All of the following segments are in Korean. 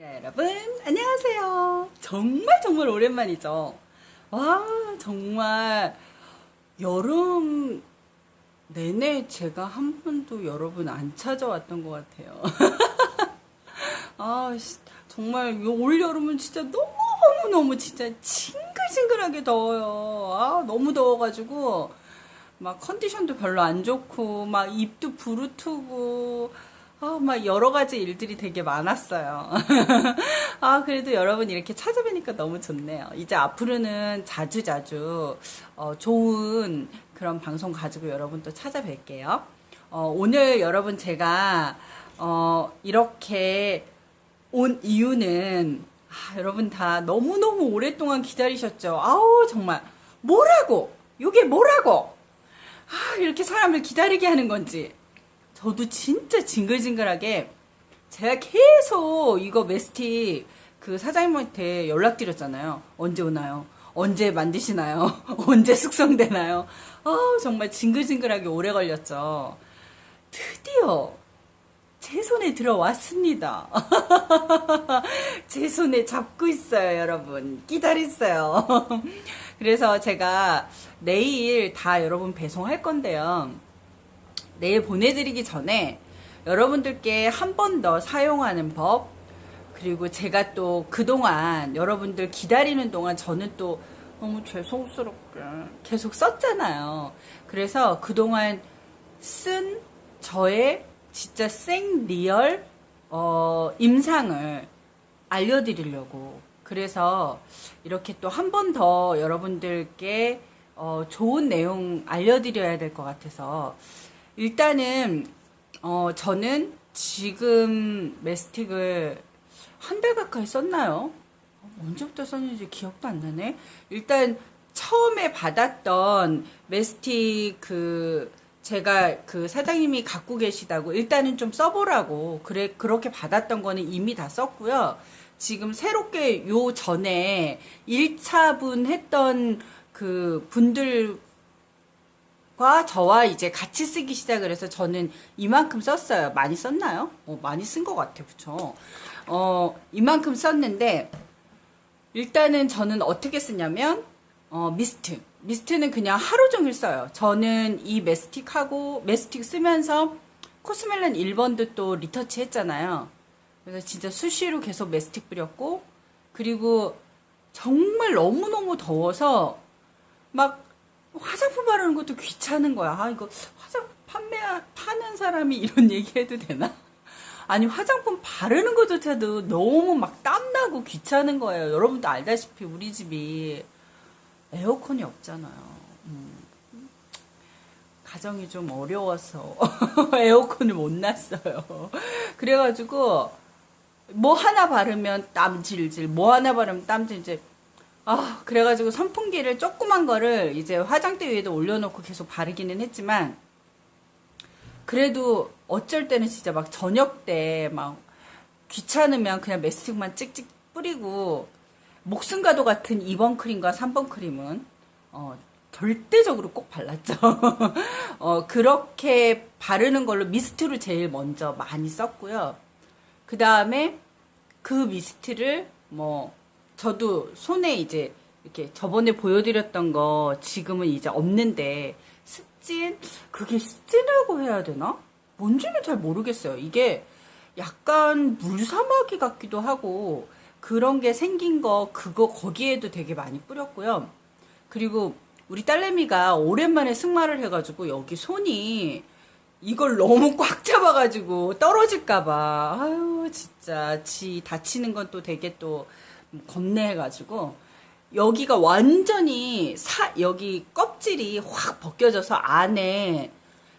네, 여러분, 안녕하세요. 정말 정말 오랜만이죠. 와, 정말 여름 내내 제가 한 번도 여러분 안 찾아왔던 것 같아요. 아, 씨, 정말 요- 올 여름은 진짜 너무 너무 진짜 징글징글하게 더워요. 아, 너무 더워가지고 막 컨디션도 별로 안 좋고 막 입도 부르트고 아, 막 여러 가지 일들이 되게 많았어요. 아, 그래도 여러분 이렇게 찾아뵈니까 너무 좋네요. 이제 앞으로는 자주자주 어, 좋은 그런 방송 가지고 여러분 또 찾아뵐게요. 어, 오늘 여러분 제가 어, 이렇게 온 이유는 아, 여러분 다 너무너무 오랫동안 기다리셨죠. 아우 정말 뭐라고? 이게 뭐라고? 아, 이렇게 사람을 기다리게 하는 건지. 저도 진짜 징글징글하게 제가 계속 이거 메스틱 그 사장님한테 연락드렸잖아요. 언제 오나요? 언제 만드시나요? 언제 숙성되나요? 아, 정말 징글징글하게 오래 걸렸죠. 드디어 제 손에 들어왔습니다. 제 손에 잡고 있어요, 여러분. 기다리세요. 그래서 제가 내일 다 여러분 배송할 건데요. 내일 보내드리기 전에 여러분들께 한 번 더 사용하는 법, 그리고 제가 또 그동안 여러분들 기다리는 동안 저는 또 너무 죄송스럽게 계속 썼잖아요. 그래서 그동안 쓴 저의 진짜 생 리얼 어, 임상을 알려드리려고 그래서 이렇게 또 한 번 더 여러분들께 어, 좋은 내용 알려드려야 될 것 같아서 일단은 어, 저는 지금 메스틱을 한 달 가까이 썼나요? 언제부터 썼는지 기억도 안 나네. 일단 처음에 받았던 메스틱 그 제가 그 사장님이 갖고 계시다고 일단은 좀 써보라고 그래 그렇게 받았던 거는 이미 다 썼고요. 지금 새롭게 요 전에 1차분 했던 그 분들 과 저와 이제 같이 쓰기 시작을 해서 저는 이만큼 썼어요. 많이 썼나요? 어, 많이 쓴 것 같아요. 그쵸? 어, 이만큼 썼는데, 일단은 저는 어떻게 쓰냐면, 어, 미스트. 미스트는 그냥 하루 종일 써요. 저는 이 메스틱하고, 메스틱 쓰면서 코스멜란 1번도 또 리터치 했잖아요. 그래서 진짜 수시로 계속 메스틱 뿌렸고, 그리고 정말 너무너무 더워서, 막 화장품 바르는 것도 귀찮은 거야. 아, 이거 화장품 판매, 파는 사람이 이런 얘기 해도 되나? 아니, 화장품 바르는 것조차도 너무 막 땀나고 귀찮은 거예요. 여러분도 알다시피 우리 집이 에어컨이 없잖아요. 음. 가정이 좀 어려워서 에어컨을 못 놨어요. 그래가지고 뭐 하나 바르면 땀 질질, 뭐 하나 바르면 땀 질질. 아, 그래가지고 선풍기를 조그만 거를 이제 화장대 위에도 올려놓고 계속 바르기는 했지만, 그래도 어쩔 때는 진짜 막 저녁 때 막 귀찮으면 그냥 메스틱만 찍찍 뿌리고, 목숨과도 같은 2번 크림과 3번 크림은, 어, 절대적으로 꼭 발랐죠. 어, 그렇게 바르는 걸로 미스트로 제일 먼저 많이 썼고요. 그 다음에 그 미스트를 뭐, 저도 손에 이제 이렇게 저번에 보여드렸던 거 지금은 이제 없는데 습진 그게 습진이라고 해야 되나? 뭔지는 잘 모르겠어요. 이게 약간 물사마귀 같기도 하고 그런 게 생긴 거 그거 거기에도 되게 많이 뿌렸고요. 그리고 우리 딸내미가 오랜만에 승마를 해가지고 여기 손이 이걸 너무 꽉 잡아가지고 떨어질까봐 아유 진짜 지 다치는 건 또 되게 또 겁내가지고 여기가 완전히 사 여기 껍질이 확 벗겨져서 안에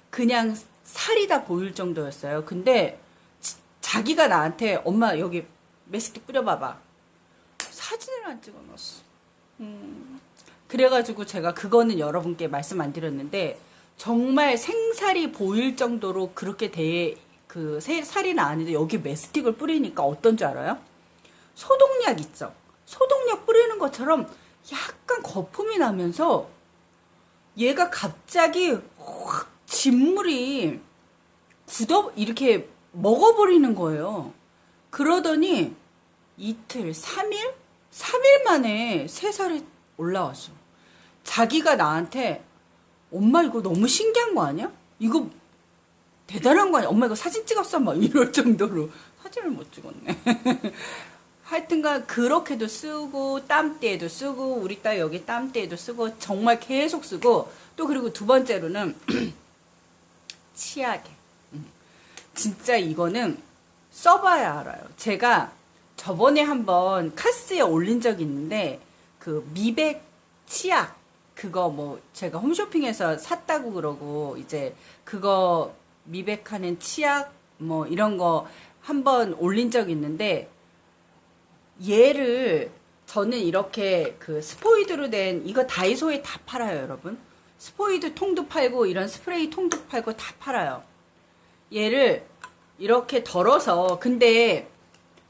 그냥 살이 다 보일 정도였어요. 근데 지- 자기가 나한테 엄마 여기 메스틱 뿌려봐봐 사진을 안 찍어놨어. 음, 그래가지고 제가 그거는 여러분께 말씀 안 드렸는데 정말 생살이 보일 정도로 그렇게 대, 그 새- 살이 나왔는데 여기 메스틱을 뿌리니까 어떤 줄 알아요? 소독약 있죠? 소독약 뿌리는 것처럼 약간 거품이 나면서 얘가 갑자기 확 진물이 굳어 이렇게 먹어버리는 거예요. 그러더니 이틀, 3일? 3일 만에 3살이 올라왔어. 자기가 나한테 엄마 이거 너무 신기한 거 아니야? 이거 대단한 거 아니야? 엄마 이거 사진 찍었어? 막 이럴 정도로 사진을 못 찍었네. 하여튼간 그렇게도 쓰고 땀띠에도 쓰고 우리 딸 여기 땀띠에도 쓰고 정말 계속 쓰고 또 그리고 두 번째로는 치약에 음. 진짜 이거는 써봐야 알아요. 제가 저번에 한번 카스에 올린 적이 있는데 그 미백 치약 그거 뭐 제가 홈쇼핑에서 샀다고 그러고 이제 그거 미백하는 치약 뭐 이런 거 한번 올린 적이 있는데 얘를 저는 이렇게 그 스포이드로 된 이거 다이소에 다 팔아요, 여러분. 스포이드 통도 팔고 이런 스프레이 통도 팔고 다 팔아요. 얘를 이렇게 덜어서 근데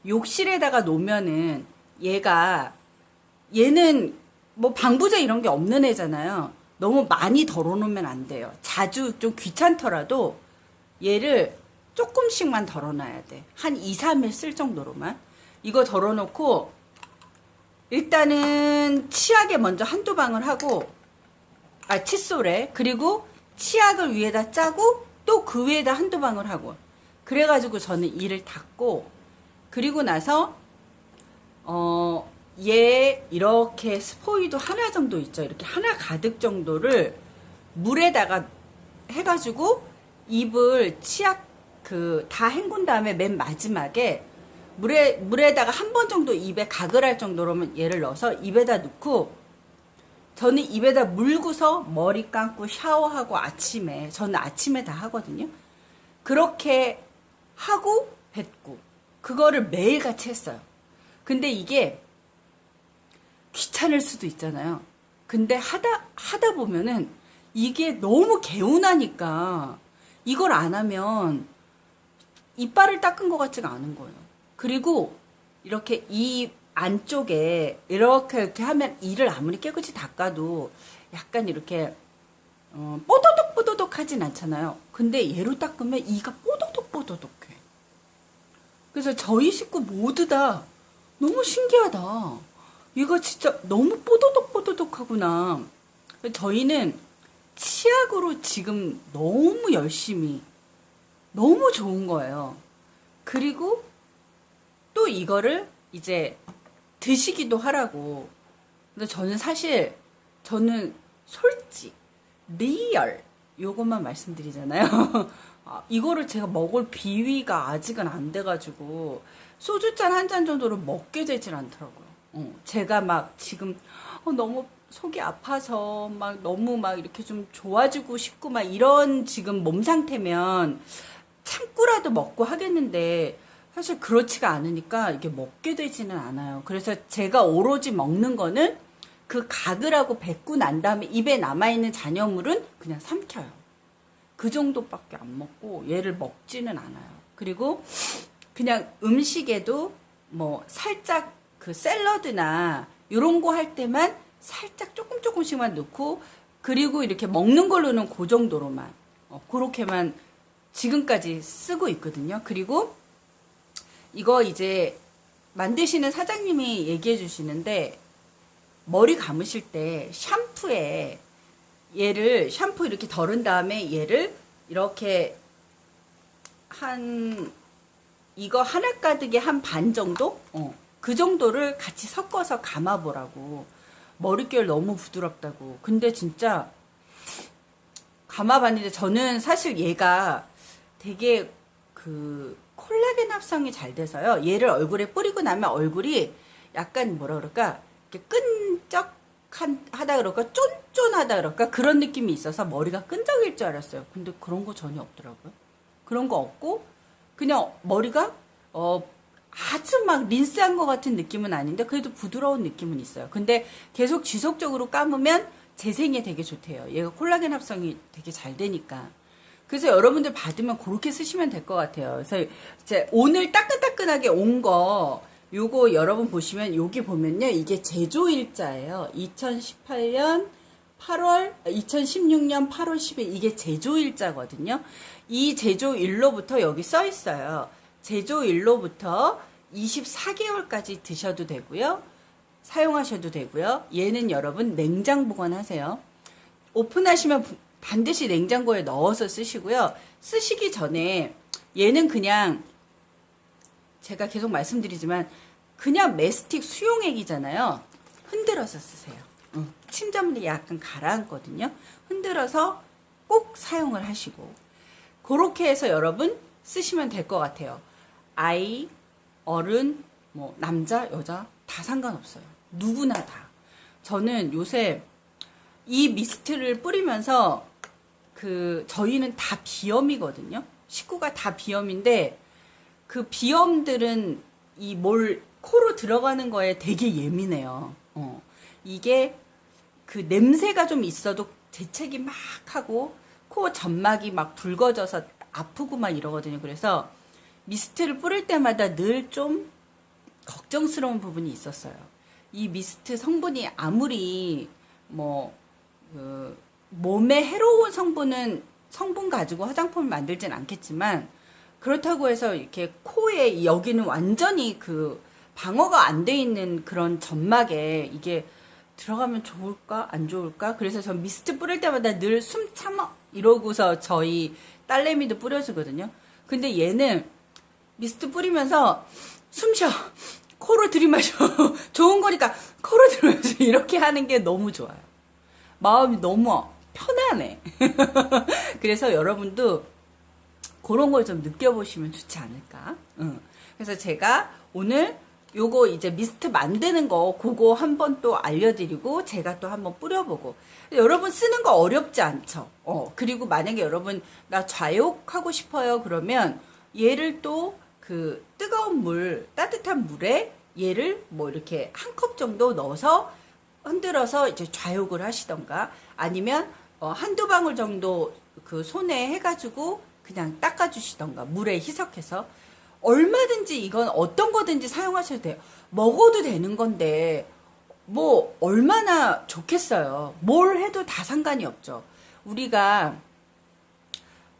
욕실에다가 놓으면은 얘가 얘는 뭐 방부제 이런 게 없는 애잖아요. 너무 많이 덜어놓으면 안 돼요. 자주 좀 귀찮더라도 얘를 조금씩만 덜어놔야 돼. 한 2, 3일 쓸 정도로만. 이거 덜어놓고 일단은 치약에 먼저 한두 방울 하고 아 칫솔에 그리고 치약을 위에다 짜고 또 그 위에다 한두 방울 하고 그래가지고 저는 이를 닦고 그리고 나서 어, 얘 이렇게 스포이도 하나 정도 있죠. 이렇게 하나 가득 정도를 물에다가 해가지고 입을 치약 그 다 헹군 다음에 맨 마지막에 물에 물에다가 한 번 정도 입에 가글 할 정도로면 얘를 넣어서 입에다 넣고 저는 입에다 물고서 머리 감고 샤워하고 아침에 저는 아침에 다 하거든요. 그렇게 하고 뱉고 그거를 매일 같이 했어요. 근데 이게 귀찮을 수도 있잖아요. 근데 하다 하다 보면은 이게 너무 개운하니까 이걸 안 하면 이빨을 닦은 것 같지가 않은 거예요. 그리고 이렇게 이 안쪽에 이렇게 이렇게 하면 이를 아무리 깨끗이 닦아도 약간 이렇게 어, 뽀도독 뽀도독 하진 않잖아요. 근데 얘로 닦으면 이가 뽀도독 뽀도독해. 그래서 저희 식구 모두 다 너무 신기하다. 이거 진짜 너무 뽀도독 뽀도독하구나. 저희는 치약으로 지금 너무 열심히 너무 좋은 거예요. 그리고 또 이거를 이제 드시기도 하라고. 근데 저는 사실 저는 솔직 리얼 요것만 말씀드리잖아요. 아, 이거를 제가 먹을 비위가 아직은 안 돼가지고 소주잔 한 잔 정도를 먹게 되질 않더라고요. 어, 제가 막 지금 어, 너무 속이 아파서 막 너무 막 이렇게 좀 좋아지고 싶고 막 이런 지금 몸 상태면 참고라도 먹고 하겠는데 사실 그렇지가 않으니까 이게 먹게 되지는 않아요. 그래서 제가 오로지 먹는 거는 그 가글하고 뱉고 난 다음에 입에 남아있는 잔여물은 그냥 삼켜요. 그 정도밖에 안 먹고 얘를 먹지는 않아요. 그리고 그냥 음식에도 뭐 살짝 그 샐러드나 이런 거 할 때만 살짝 조금 조금씩만 넣고 그리고 이렇게 먹는 걸로는 그 정도로만 어, 그렇게만 지금까지 쓰고 있거든요. 그리고 이거 이제 만드시는 사장님이 얘기해 주시는데 머리 감으실 때 샴푸에 얘를 샴푸 이렇게 덜은 다음에 얘를 이렇게 한 이거 하나 가득에 한 반 정도? 어. 그 정도를 같이 섞어서 감아보라고. 머릿결 너무 부드럽다고. 근데 진짜 감아봤는데 저는 사실 얘가 되게 그 콜라겐 합성이 잘 돼서요. 얘를 얼굴에 뿌리고 나면 얼굴이 약간 뭐라 그럴까? 이렇게 끈적한 하다 그럴까? 쫀쫀하다 그럴까? 그런 느낌이 있어서 머리가 끈적일 줄 알았어요. 근데 그런 거 전혀 없더라고요. 그런 거 없고 그냥 머리가 어 아주 막 린스한 것 같은 느낌은 아닌데 그래도 부드러운 느낌은 있어요. 근데 계속 지속적으로 감으면 재생에 되게 좋대요. 얘가 콜라겐 합성이 되게 잘 되니까. 그래서 여러분들 받으면 그렇게 쓰시면 될 것 같아요. 그래서 이제 오늘 따끈따끈하게 온 거 요거 여러분 보시면 여기 보면요. 이게 제조일자예요. 2018년 8월 2016년 8월 10일 이게 제조일자거든요. 이 제조일로부터 여기 써 있어요. 제조일로부터 24개월까지 드셔도 되고요. 사용하셔도 되고요. 얘는 여러분 냉장 보관하세요. 오픈하시면 부- 반드시 냉장고에 넣어서 쓰시고요. 쓰시기 전에 얘는 그냥 제가 계속 말씀드리지만 그냥 메스틱 수용액이잖아요. 흔들어서 쓰세요. 응. 침전물이 약간 가라앉거든요. 흔들어서 꼭 사용을 하시고 그렇게 해서 여러분 쓰시면 될 것 같아요. 아이, 어른, 뭐 남자, 여자 다 상관없어요. 누구나 다. 저는 요새 이 미스트를 뿌리면서 그 저희는 다 비염이거든요. 식구가 다 비염인데 그 비염들은 이 뭘 코로 들어가는 거에 되게 예민해요. 어. 이게 그 냄새가 좀 있어도 재채기 막 하고 코 점막이 막 붉어져서 아프고 막 이러거든요. 그래서 미스트를 뿌릴 때마다 늘 좀 걱정스러운 부분이 있었어요. 이 미스트 성분이 아무리 뭐 그, 몸에 해로운 성분은 성분 가지고 화장품을 만들진 않겠지만 그렇다고 해서 이렇게 코에 이 여기는 완전히 그 방어가 안 돼 있는 그런 점막에 이게 들어가면 좋을까? 안 좋을까? 그래서 전 미스트 뿌릴 때마다 늘 숨 참어 이러고서 저희 딸내미도 뿌려주거든요. 근데 얘는 미스트 뿌리면서 숨 쉬어. 코로 들이마셔. 좋은 거니까 코로 들이마셔. 이렇게 하는 게 너무 좋아요. 마음이 너무 편안해 그래서 여러분도 그런 걸 좀 느껴보시면 좋지 않을까. 응. 그래서 제가 오늘 요거 이제 미스트 만드는 거 그거 한번 또 알려드리고 제가 또 한번 뿌려보고 여러분 쓰는 거 어렵지 않죠. 어 그리고 만약에 여러분 나 좌욕하고 싶어요 그러면 얘를 또 그 뜨거운 물 따뜻한 물에 얘를 뭐 이렇게 한 컵 정도 넣어서 흔들어서 이제 좌욕을 하시던가 아니면 어, 한두 방울 정도 그 손에 해가지고 그냥 닦아주시던가 물에 희석해서 얼마든지 이건 어떤 거든지 사용하셔도 돼요. 먹어도 되는 건데 뭐 얼마나 좋겠어요. 뭘 해도 다 상관이 없죠. 우리가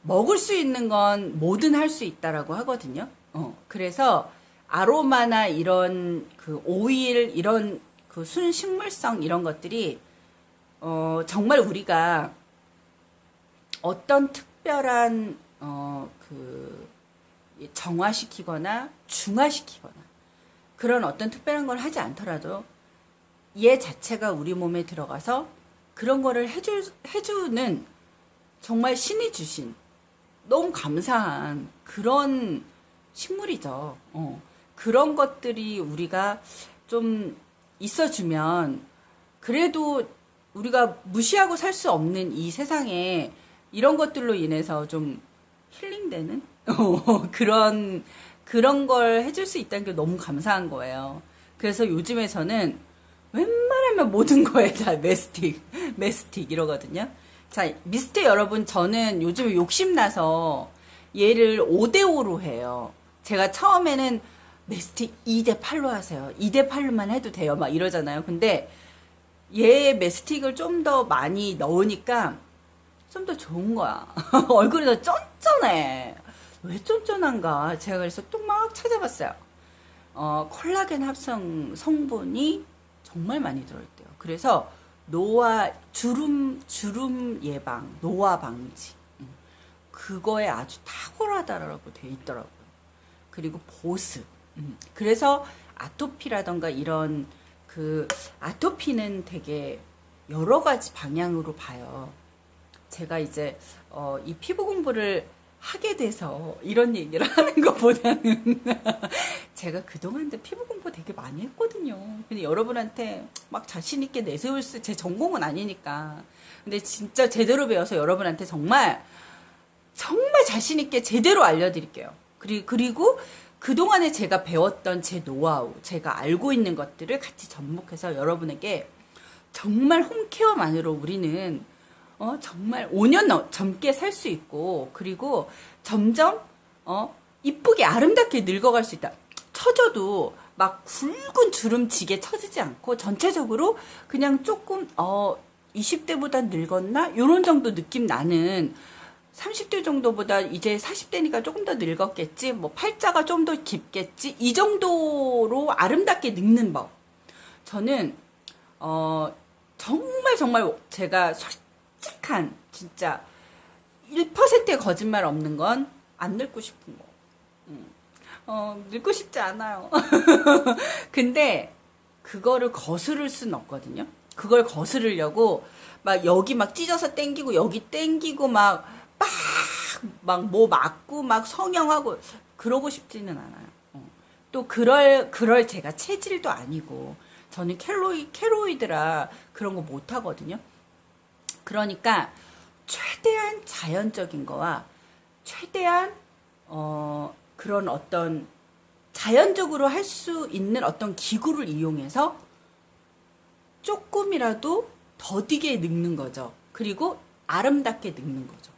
먹을 수 있는 건 뭐든 할 수 있다라고 하거든요. 어, 그래서 아로마나 이런 그 오일 이런 그 순식물성 이런 것들이 어, 정말 우리가 어떤 특별한 어, 그 정화시키거나 중화시키거나 그런 어떤 특별한 걸 하지 않더라도 얘 자체가 우리 몸에 들어가서 그런 거를 해주, 해주는 정말 신이 주신 너무 감사한 그런 식물이죠. 어. 그런 것들이 우리가 좀 있어주면 그래도 우리가 무시하고 살 수 없는 이 세상에 이런 것들로 인해서 좀 힐링되는 어, 그런 그런 걸 해줄 수 있다는 게 너무 감사한 거예요. 그래서 요즘에 저는 웬만하면 모든 거에 다 메스틱, 메스틱 이러거든요. 자, 미스트 여러분, 저는 요즘에 욕심나서 얘를 5대5로 해요. 제가 처음에는 메스틱 2대8로 하세요. 2대8로만 해도 돼요. 막 이러잖아요. 근데 얘 메스틱을 좀 더 많이 넣으니까 좀 더 좋은 거야. 얼굴이 더 쫀쫀해. 왜 쫀쫀한가? 제가 그래서 또 막 찾아봤어요. 어, 콜라겐 합성 성분이 정말 많이 들어있대요. 그래서 노화, 주름, 주름 예방, 노화 방지. 음, 그거에 아주 탁월하다라고 돼 있더라고요. 그리고 보습. 음, 그래서 아토피라던가 이런 그 아토피는 되게 여러 가지 방향으로 봐요. 제가 이제 어, 이 피부 공부를 하게 돼서 이런 얘기를 하는 것보다는 제가 그동안도 피부 공부 되게 많이 했거든요. 근데 여러분한테 막 자신 있게 내세울 수 제 전공은 아니니까. 근데 진짜 제대로 배워서 여러분한테 정말 정말 자신 있게 제대로 알려드릴게요. 그리, 그리고 그동안에 제가 배웠던 제 노하우, 제가 알고 있는 것들을 같이 접목해서 여러분에게 정말 홈케어만으로 우리는 어, 정말 5년 넘- 젊게 살 수 있고, 그리고 점점, 어, 이쁘게 아름답게 늙어갈 수 있다. 처져도 막 굵은 주름지게 처지지 않고, 전체적으로 그냥 조금, 어, 20대보다 늙었나? 요런 정도 느낌 나는 30대 정도보다 이제 40대니까 조금 더 늙었겠지. 뭐 팔자가 좀 더 깊겠지. 이 정도로 아름답게 늙는 법. 저는 어 정말 정말 제가 솔직한 진짜 1%의 거짓말 없는 건 안 늙고 싶은 거. 음. 어, 늙고 싶지 않아요. 근데 그거를 거스를 수는 없거든요. 그걸 거스르려고 막 여기 막 찢어서 땡기고 여기 땡기고 막 막막뭐 맞고 막 성형하고 그러고 싶지는 않아요. 어. 또 그럴 그럴 제가 체질도 아니고 저는 켈로이 켈로이드라 그런 거 못 하거든요. 그러니까 최대한 자연적인 거와 최대한 어 그런 어떤 자연적으로 할 수 있는 어떤 기구를 이용해서 조금이라도 더디게 늙는 거죠. 그리고 아름답게 늙는 거죠.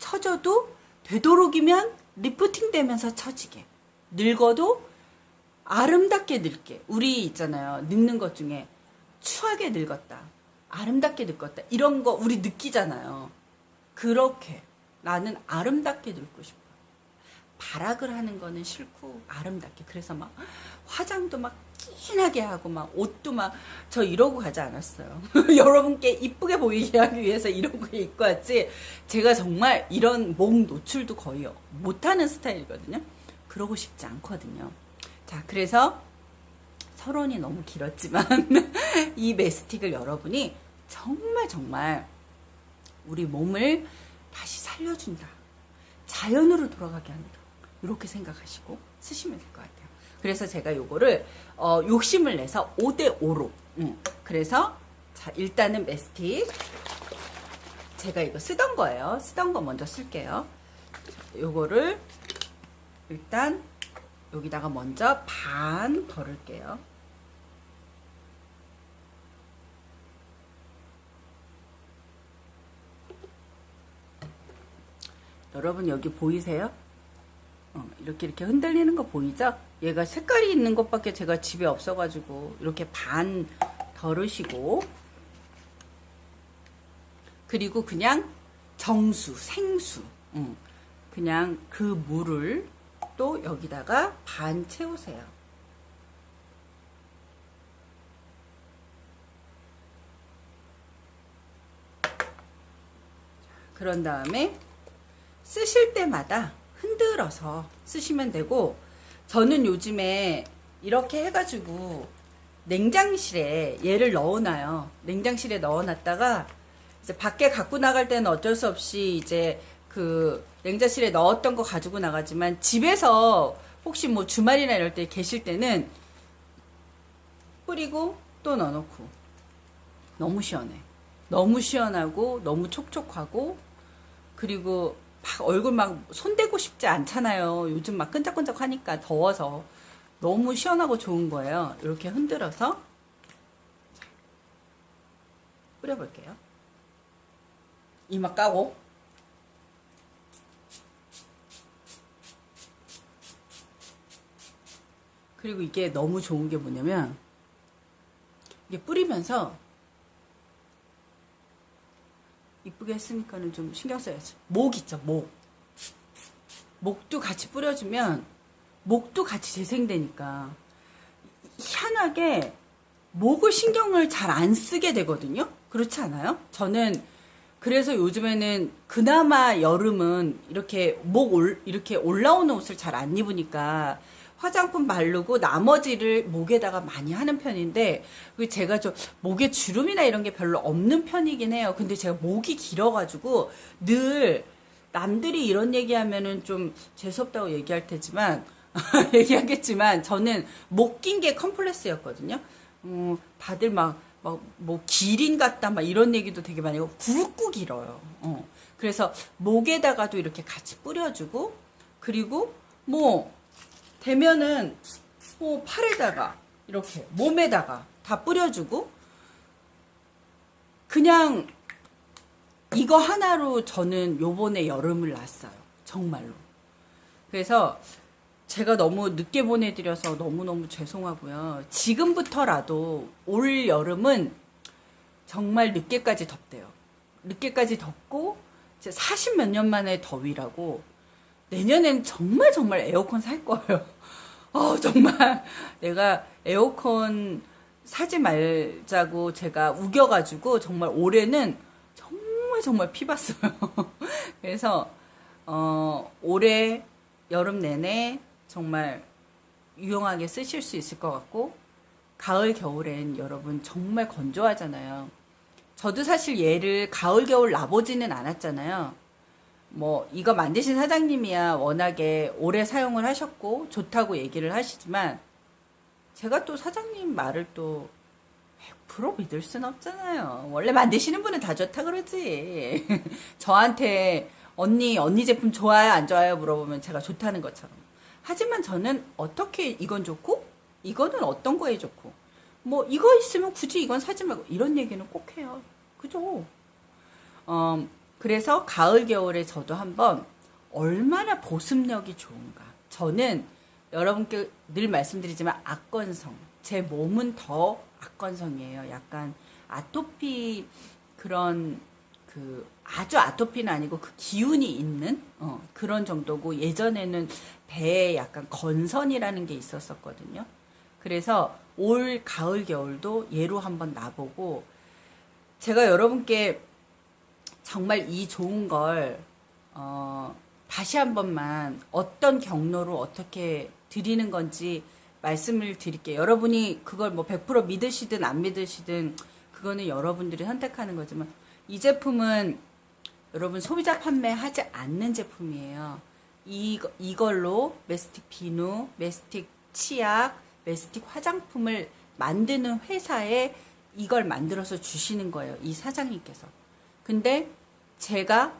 처져도 되도록이면 리프팅 되면서 처지게. 늙어도 아름답게 늙게. 우리 있잖아요. 늙는 것 중에 추하게 늙었다. 아름답게 늙었다. 이런 거 우리 느끼잖아요. 그렇게 나는 아름답게 늙고 싶어. 발악을 하는 거는 싫고 아름답게 그래서 막 화장도 막 진하게 하고 막 옷도 막 저 이러고 가지 않았어요. 여러분께 이쁘게 보이게 하기 위해서 거 입고 왔지. 제가 정말 이런 목 노출도 거의 못하는 스타일이거든요. 그러고 싶지 않거든요. 자, 그래서 서론이 너무 길었지만 이 메스틱을 여러분이 정말 정말 우리 몸을 다시 살려준다. 자연으로 돌아가게 한다. 이렇게 생각하시고 쓰시면 될 것 같아요. 그래서 제가 요거를 어, 욕심을 내서 5대 5로. 그래서 자 일단은 메스틱 제가 이거 쓰던 거예요. 쓰던 거 먼저 쓸게요. 요거를 일단 여기다가 먼저 반 덜을게요. 여러분 여기 보이세요? 어, 이렇게 이렇게 흔들리는 거 보이죠? 얘가 색깔이 있는 것밖에 제가 집에 없어가지고 이렇게 반 덜으시고 그리고 그냥 정수, 생수 음, 그냥 그 물을 또 여기다가 반 채우세요. 그런 다음에 쓰실 때마다 흔들어서 쓰시면 되고 저는 요즘에 이렇게 해가지고 냉장실에 얘를 넣어놔요. 냉장실에 넣어놨다가 이제 밖에 갖고 나갈 때는 어쩔 수 없이 이제 그 냉장실에 넣었던 거 가지고 나가지만 집에서 혹시 뭐 주말이나 이럴 때 계실 때는 뿌리고 또 넣어놓고 너무 시원해. 너무 시원하고 너무 촉촉하고 그리고 막 얼굴 막 손대고 싶지 않잖아요. 요즘 막 끈적끈적 하니까 더워서 너무 시원하고 좋은 거예요. 이렇게 흔들어서 뿌려볼게요. 이마 까고 그리고 이게 너무 좋은 게 뭐냐면 이게 뿌리면서 이쁘게 했으니까는 좀 신경 써야지. 목 있죠, 목. 목도 같이 뿌려주면 목도 같이 재생되니까 희한하게 목을 신경을 잘 안 쓰게 되거든요. 그렇지 않아요? 저는 그래서 요즘에는 그나마 여름은 이렇게 목 올, 이렇게 올라오는 옷을 잘 안 입으니까 화장품 바르고 나머지를 목에다가 많이 하는 편인데 그 제가 좀 목에 주름이나 이런 게 별로 없는 편이긴 해요. 근데 제가 목이 길어가지고 늘 남들이 이런 얘기하면은 좀 재수없다고 얘기할 테지만 얘기하겠지만 저는 목 긴 게 컴플렉스였거든요. 음, 다들 막 막뭐 기린 같다 막 이런 얘기도 되게 많이 하고 굵고 길어요. 어. 그래서 목에다가도 이렇게 같이 뿌려주고 그리고 뭐 되면은 뭐 팔에다가 이렇게 몸에다가 다 뿌려주고 그냥 이거 하나로 저는 요번에 여름을 났어요. 정말로. 그래서 제가 너무 늦게 보내드려서 너무너무 죄송하고요. 지금부터라도 올 여름은 정말 늦게까지 덥대요. 늦게까지 덥고 이제 40 몇 년 만에 더위라고 내년엔 정말 정말 에어컨 살 거예요. 어, 정말 내가 에어컨 사지 말자고 제가 우겨가지고 정말 올해는 정말 정말 피봤어요. 그래서 어, 올해 여름 내내 정말 유용하게 쓰실 수 있을 것 같고 가을 겨울엔 여러분 정말 건조하잖아요. 저도 사실 얘를 가을 겨울 놔보지는 않았잖아요. 뭐 이거 만드신 사장님이야 워낙에 오래 사용을 하셨고 좋다고 얘기를 하시지만 제가 또 사장님 말을 또 100% 믿을 순 없잖아요. 원래 만드시는 분은 다 좋다 그러지. 저한테 언니 언니 제품 좋아요 안 좋아요 물어보면 제가 좋다는 것처럼. 하지만 저는 어떻게 이건 좋고 이거는 어떤 거에 좋고 뭐 이거 있으면 굳이 이건 사지 말고 이런 얘기는 꼭 해요. 그죠? 어, 그래서 가을 겨울에 저도 한번 얼마나 보습력이 좋은가. 저는 여러분께 늘 말씀드리지만 악건성. 제 몸은 더 악건성이에요. 약간 아토피 그런 그 아주 아토피는 아니고 그 기운이 있는 어, 그런 정도고 예전에는 배에 약간 건선이라는 게 있었었거든요. 그래서 올 가을 겨울도 얘로 한번 놔보고 제가 여러분께 정말 이 좋은 걸 어, 다시 한 번만 어떤 경로로 어떻게 드리는 건지 말씀을 드릴게요. 여러분이 그걸 뭐 100% 믿으시든 안 믿으시든 그거는 여러분들이 선택하는 거지만 이 제품은 여러분 소비자 판매하지 않는 제품이에요. 이, 이걸로 메스틱 비누, 메스틱 치약, 메스틱 화장품을 만드는 회사에 이걸 만들어서 주시는 거예요. 이 사장님께서. 근데 제가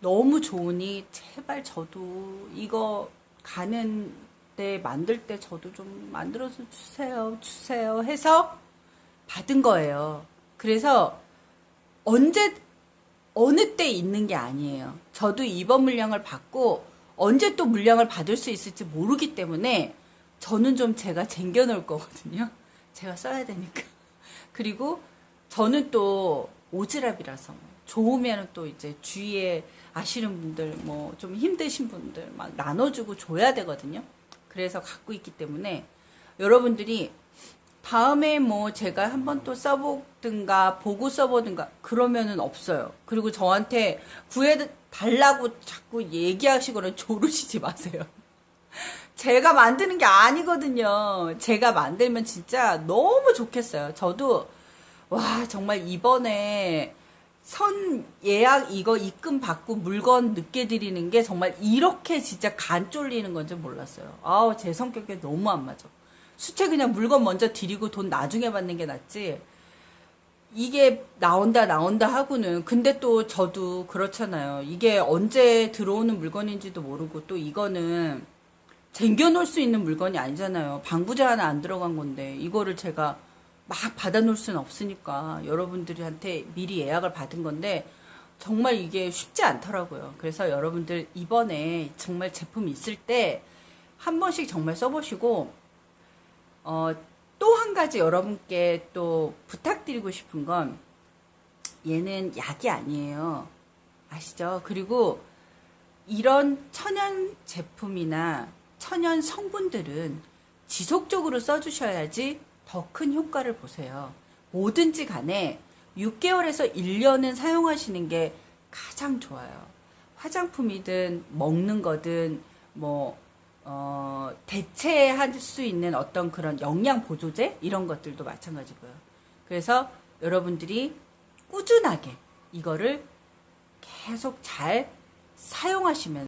너무 좋으니 제발 저도 이거 가는 때 만들 때 저도 좀 만들어서 주세요. 주세요. 해서 받은 거예요. 그래서 언제 어느 때 있는 게 아니에요. 저도 이번 물량을 받고 언제 또 물량을 받을 수 있을지 모르기 때문에 저는 좀 제가 쟁겨 놓을 거거든요. 제가 써야 되니까. 그리고 저는 또 오지랖이라서 좋으면 또 이제 주위에 아시는 분들 뭐 좀 힘드신 분들 막 나눠주고 줘야 되거든요. 그래서 갖고 있기 때문에 여러분들이 다음에 뭐 제가 한번 또 써보든가 보고 써보든가 그러면은 없어요. 그리고 저한테 구해 달라고 자꾸 얘기하시거나 조르시지 마세요. 제가 만드는 게 아니거든요. 제가 만들면 진짜 너무 좋겠어요. 저도 와 정말 이번에 선 예약 이거 입금 받고 물건 늦게 드리는 게 정말 이렇게 진짜 간 쫄리는 건지 몰랐어요. 아우 제 성격에 너무 안 맞아. 수채 그냥 물건 먼저 드리고 돈 나중에 받는 게 낫지. 이게 나온다 나온다 하고는 근데 또 저도 그렇잖아요. 이게 언제 들어오는 물건인지도 모르고 또 이거는 쟁겨놓을 수 있는 물건이 아니잖아요. 방부제 하나 안 들어간 건데 이거를 제가 막 받아놓을 수는 없으니까 여러분들한테 미리 예약을 받은 건데 정말 이게 쉽지 않더라고요. 그래서 여러분들 이번에 정말 제품 있을 때 한 번씩 정말 써보시고 어, 또 한 가지 여러분께 또 부탁드리고 싶은 건 얘는 약이 아니에요. 아시죠? 그리고 이런 천연 제품이나 천연 성분들은 지속적으로 써주셔야지 더 큰 효과를 보세요. 뭐든지 간에 6개월에서 1년은 사용하시는 게 가장 좋아요. 화장품이든 먹는 거든 뭐 어, 대체할 수 있는 어떤 그런 영양 보조제 이런 것들도 마찬가지고요. 그래서 여러분들이 꾸준하게 이거를 계속 잘 사용하시면